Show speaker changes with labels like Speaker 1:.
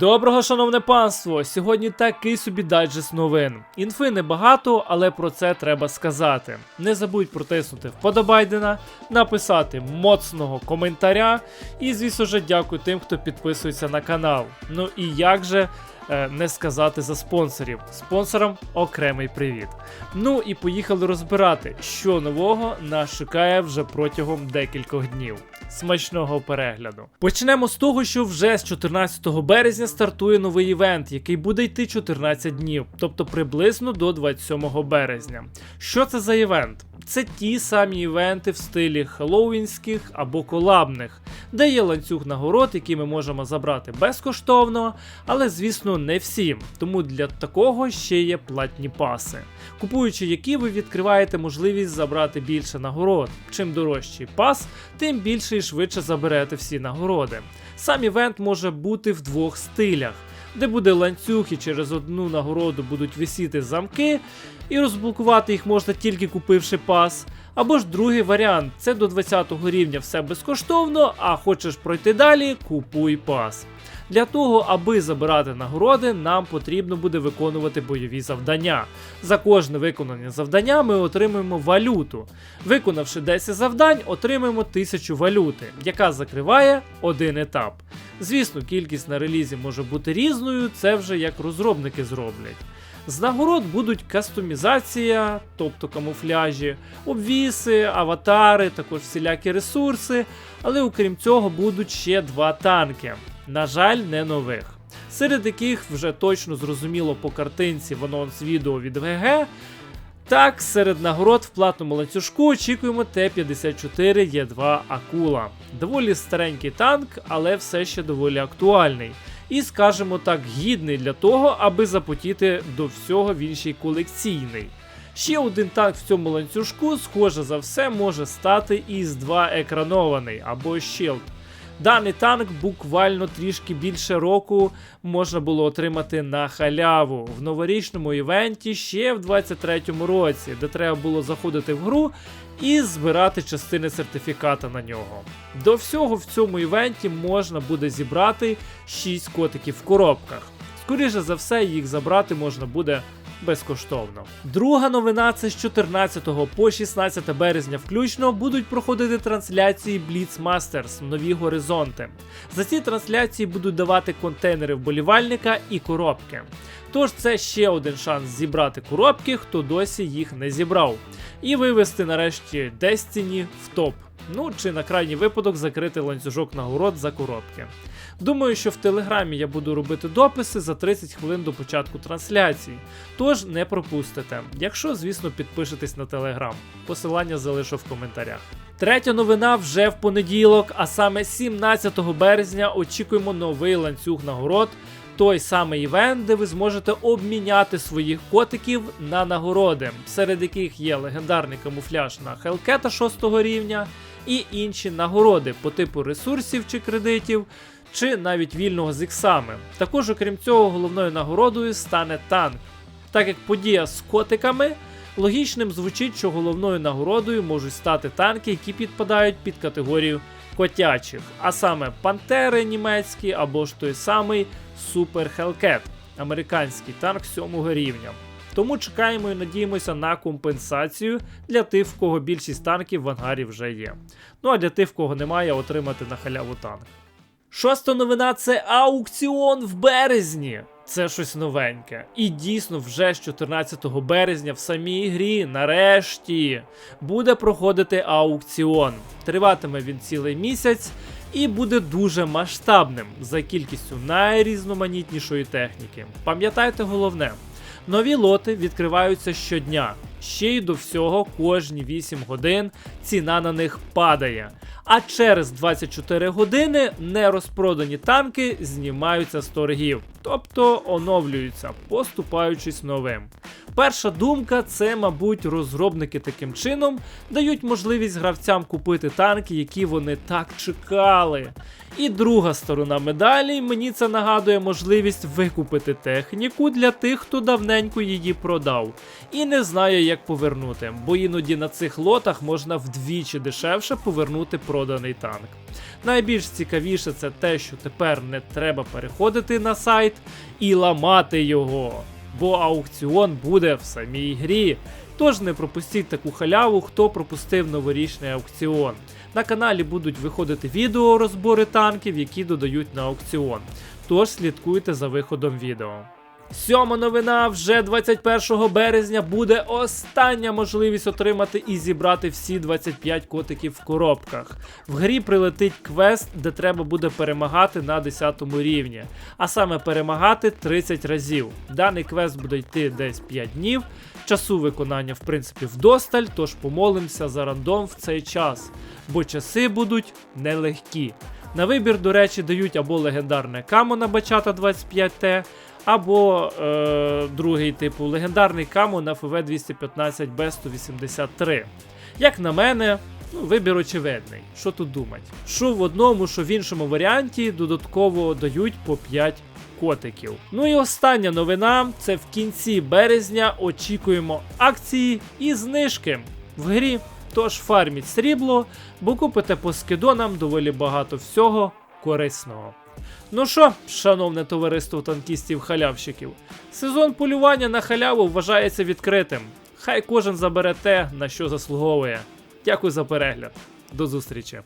Speaker 1: Доброго, шановне панство! Сьогодні такий собі дайджест новин. Інфи небагато, але про це треба сказати. Не забудь протиснути вподобайдена, написати моцного коментаря. І, звісно ж, дякую тим, хто підписується на канал. Ну і як же е, не сказати за спонсорів. Спонсорам окремий привіт. Ну і поїхали розбирати, що нового нас чекає вже протягом декількох днів. Смачного перегляду. Почнемо з того, що вже з 14 березня стартує новий івент, який буде йти 14 днів, тобто приблизно до 27 березня. Що це за івент? Це ті самі івенти в стилі хеллоуінських або колабних, де є ланцюг нагород, які ми можемо забрати безкоштовно, але звісно не всім. Тому для такого ще є платні паси, купуючи які ви відкриваєте можливість забрати більше нагород. Чим дорожчий пас, тим більше і швидше заберете всі нагороди. Сам івент може бути в двох стилях. Де буде ланцюг і через одну нагороду будуть висіти замки, і розблокувати їх можна тільки купивши пас. Або ж другий варіант це до 20 рівня все безкоштовно, а хочеш пройти далі, купуй пас. Для того, аби забирати нагороди, нам потрібно буде виконувати бойові завдання. За кожне виконане завдання ми отримуємо валюту. Виконавши 10 завдань, отримаємо 1000 валюти, яка закриває один етап. Звісно, кількість на релізі може бути різною, це вже як розробники зроблять. З нагород будуть кастомізація, тобто камуфляжі, обвіси, аватари, також всілякі ресурси, але окрім цього будуть ще два танки. На жаль, не нових. Серед яких вже точно зрозуміло по картинці в анонс відео від ВГ. Так, серед нагород в платному ланцюжку очікуємо Т-54Е2 Акула. Доволі старенький танк, але все ще доволі актуальний. І, скажімо так, гідний для того, аби запотіти до всього в іншій колекційний. Ще один танк в цьому ланцюжку, схоже за все, може стати із 2 екранований або Shield. Даний танк буквально трішки більше року можна було отримати на халяву в новорічному івенті ще в 23-му році, де треба було заходити в гру і збирати частини сертифіката на нього. До всього в цьому івенті можна буде зібрати 6 котиків в коробках. Скоріше за все, їх забрати можна буде безкоштовно. Друга новина це з 14 по 16 березня включно будуть проходити трансляції Blitz Masters Нові Горизонти. За ці трансляції будуть давати контейнери вболівальника і коробки. Тож це ще один шанс зібрати коробки, хто досі їх не зібрав, і вивести нарешті Destiny в топ. Ну чи на крайній випадок закрити ланцюжок нагород за коробки. Думаю, що в телеграмі я буду робити дописи за 30 хвилин до початку трансляції, тож не пропустите, якщо, звісно, підпишетесь на телеграм. Посилання залишу в коментарях. Третя новина вже в понеділок, а саме 17 березня очікуємо новий ланцюг нагород. Той самий івент, де ви зможете обміняти своїх котиків на нагороди, серед яких є легендарний камуфляж на Хелкета 6 рівня і інші нагороди по типу ресурсів чи кредитів, чи навіть вільного з іксами. Також, окрім цього, головною нагородою стане танк. Так як подія з котиками, логічним звучить, що головною нагородою можуть стати танки, які підпадають під категорію котячих, а саме пантери німецькі або ж той самий Super Hellcat, американський танк 7 рівня. Тому чекаємо і надіємося на компенсацію для тих, в кого більшість танків в ангарі вже є. Ну а для тих, в кого немає, отримати на халяву танк. Шоста новина це аукціон в березні. Це щось новеньке. І дійсно, вже з 14 березня в самій грі, нарешті, буде проходити аукціон. Триватиме він цілий місяць і буде дуже масштабним за кількістю найрізноманітнішої техніки. Пам'ятайте головне. Нові лоти відкриваються щодня. Ще й до всього кожні 8 годин ціна на них падає. А через 24 години нерозпродані танки знімаються з торгів, тобто оновлюються, поступаючись новим. Перша думка це, мабуть, розробники таким чином дають можливість гравцям купити танки, які вони так чекали. І друга сторона медалі мені це нагадує можливість викупити техніку для тих, хто давненько її продав. І не знає, як повернути, бо іноді на цих лотах можна вдвічі дешевше повернути проданий танк. Найбільш цікавіше це те, що тепер не треба переходити на сайт і ламати його, бо аукціон буде в самій грі. Тож не пропустіть таку халяву, хто пропустив новорічний аукціон. На каналі будуть виходити відео розбори танків, які додають на аукціон. Тож слідкуйте за виходом відео. Сьома новина вже 21 березня буде остання можливість отримати і зібрати всі 25 котиків в коробках. В грі прилетить квест, де треба буде перемагати на 10 рівні, а саме перемагати 30 разів. Даний квест буде йти десь 5 днів. Часу виконання, в принципі, вдосталь, тож помолимося за рандом в цей час, бо часи будуть нелегкі. На вибір, до речі, дають або легендарне камо на Бачата 25Т, або е, другий типу легендарний камо на ФВ 215 Б 183. Як на мене, ну, вибір очевидний. Що тут думать? Що в одному, що в іншому варіанті додатково дають по 5 котиків. Ну і остання новина: це в кінці березня очікуємо акції і знижки в грі. Тож фарміть срібло, бо купите по скидонам доволі багато всього корисного. Ну що, шановне товариство танкістів-халявщиків, сезон полювання на халяву вважається відкритим. Хай кожен забере те, на що заслуговує. Дякую за перегляд. До зустрічі!